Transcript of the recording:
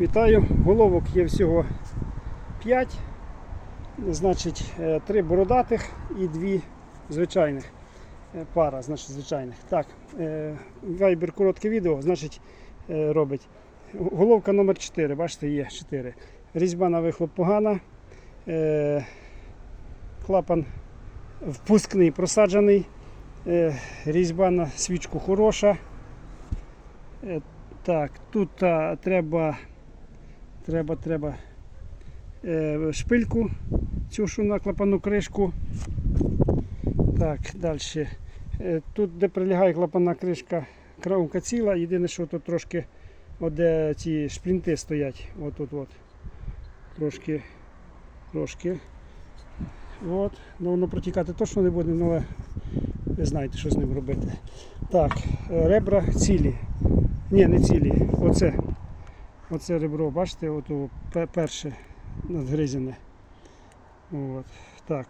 Вітаю, головок є всього 5. Значить, 3 бородатих і 2 звичайних. Е, Пара, значить, звичайних. Так, е, вайбер коротке відео, значить, е, робить. Головка номер 4, бачите, є 4. Різьба на вихлоп погана. Е, Клапан впускний просаджений. Е, Різьба на свічку хороша. Е, Так, тут треба Треба, треба е, шпильку, цю що на клапану кришку. Так, далі. Е, тут, де прилягає клапанна кришка, кромка ціла. Єдине, що тут трошки, де ці шплінти стоять. От, от, от. Трошки, трошки. От. Ну, воно протікати точно не буде, ну, але ви знаєте, що з ним робити. Так, е, ребра цілі. Ні, не цілі. Оце. Оце ребро, бачите, от перше надгризене. От, так.